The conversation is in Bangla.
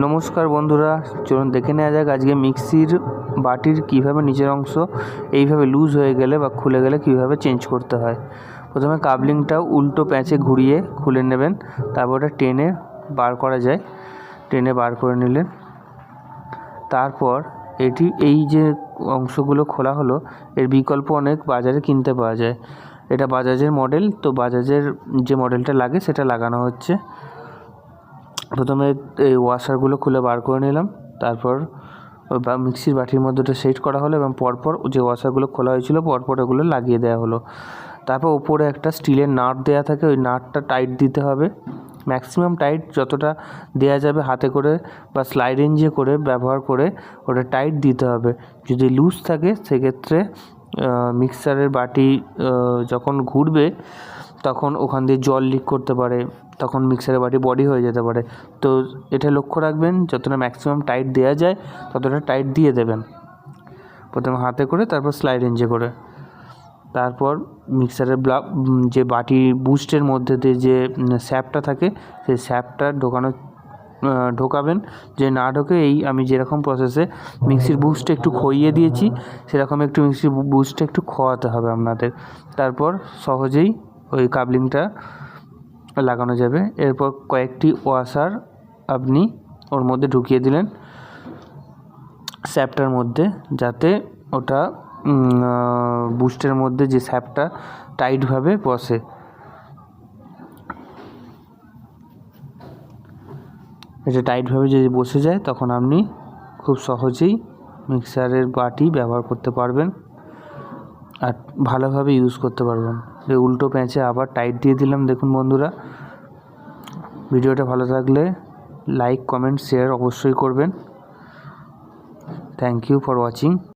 নমস্কার বন্ধুরা, চলুন দেখে নেওয়া যাক আজকে মিক্সির বাটির কীভাবে নিচের অংশ এইভাবে লুজ হয়ে গেলে বা খুলে গেলে কীভাবে চেঞ্জ করতে হয়। প্রথমে কাবলিংটা উল্টো প্যাঁচে ঘুরিয়ে খুলে নেবেন, তারপর ওটা টেনে বার করা যায়। টেনে বার করে নিলেন। তারপর এটি এই যে অংশগুলো খোলা হলো, এর বিকল্প অনেক বাজারে কিনতে পাওয়া যায়। এটা বাজাজের মডেল তো বাজাজের যে মডেলটা লাগে সেটা লাগানো হচ্ছে। প্রথমে এই ওয়াশারগুলো খুলে বার করে নিলাম। তারপর বা মিক্সির বাটির মধ্যে ওটা সেট করা হলো এবং পরপর যে ওয়াশারগুলো খোলা হয়েছিল পরপর ওগুলো লাগিয়ে দেওয়া হলো। তারপর ওপরে একটা স্টিলের নাট দেওয়া থাকে, ওই নাটটা টাইট দিতে হবে। ম্যাক্সিমাম টাইট যতটা দেওয়া যাবে হাতে করে বা স্লাইড রেঞ্জে করে ব্যবহার করে ওটা টাইট দিতে হবে। যদি লুজ থাকে, সেক্ষেত্রে মিক্সারের বাটি যখন ঘুরবে তখন ওখান দিয়ে জল লিক করতে পারে, তখন মিক্সারের বাটি বডি হয়ে যেতে পারে। তো এটা লক্ষ্য রাখবেন, যতটা ম্যাক্সিমাম টাইট দেওয়া যায়, ততটা টাইট দিয়ে দেবেন। প্রথমে হাতে করে, তারপর স্লাইড রেঞ্জে করে। তারপর মিক্সারের ব্লা যে বাটি বুস্টের মধ্যে দিয়ে যে স্যাপটা থাকে, সেই স্যাপটা ঢোকানো ঢোকাবেন। যে না ঢোকে, এই আমি যেরকম প্রসেসে মিক্সির বুস্টে একটু খইয়ে দিয়েছি, সেরকম একটু মিক্সির বুস্টটা একটু খোয়াতে হবে আপনাদের। তারপর সহজেই ওই কাবলিংটা লাগানো যাবে। এরপর কয়েকটি ওয়াশার আপনি ওর মধ্যে ঢুকিয়ে দিলেন স্যাপটার মধ্যে, যাতে ওটা বুস্টের মধ্যে যে স্যাপটা টাইটভাবে বসে। এটা টাইটভাবে যদি বসে যায়, তখন আপনি খুব সহজেই মিক্সারের বাটি ব্যবহার করতে পারবেন। আর ভালোভাবে ইউজ করতে পারবেন এই উল্টো প্যাঁচে আবার টাইট দিয়ে দিলাম। দেখুন বন্ধুরা, ভিডিওটা ভালো থাকলে লাইক কমেন্ট শেয়ার অবশ্যই করবেন। Thank you for watching